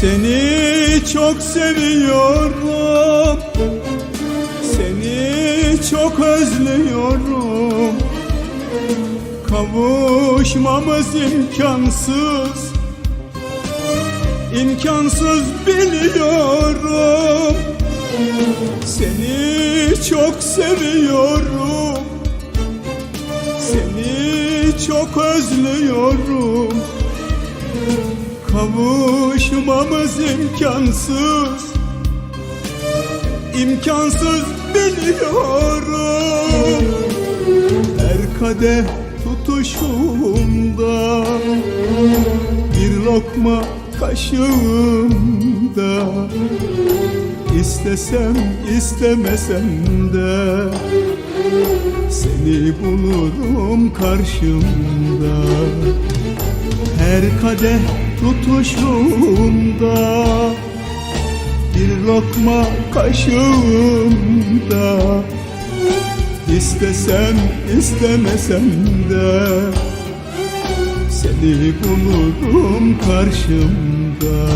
Seni çok seviyorum. Seni çok özlüyorum. Kavuşmamız imkansız. İmkansız biliyorum. Seni çok seviyorum. Seni çok özlüyorum. Kavuşmamız imkansız. İmkansız biliyorum. Her kadeh tutuşumda Bir lokma kaşığımda. İstesem istemesem de Seni bulurum karşımda. Her kadeh tutuşumda Bir lokma kaşığımda İstesem istemesem de Seni bulurum karşımda.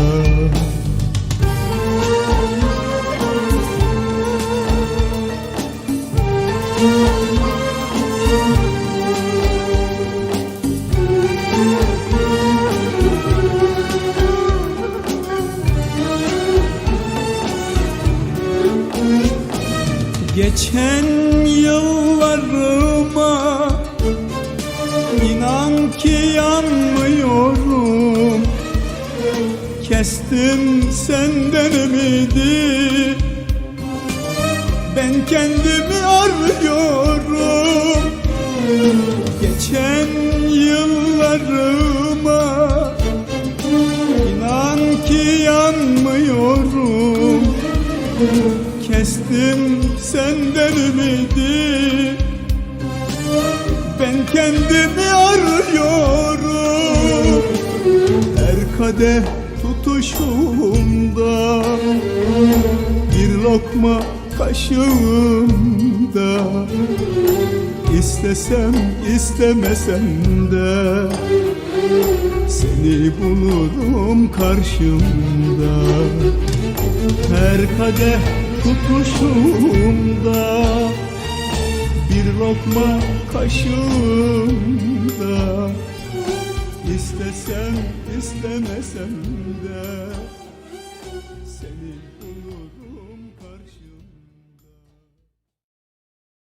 Geçen yıllarıma inan ki yanmıyorum. Kestim senden ümidi. Ben kendimi arıyorum. Geçen yıllarıma Kestim senden ümidi Ben kendimi arıyorum Her kadeh tutuşumda. Bir lokma kaşığımda İstesem istemesem de Seni bulurum karşımda. Her kadeh tutuşumda Bir lokma kaşığımda. İstesem istemesem de Seni bulurum karşımda.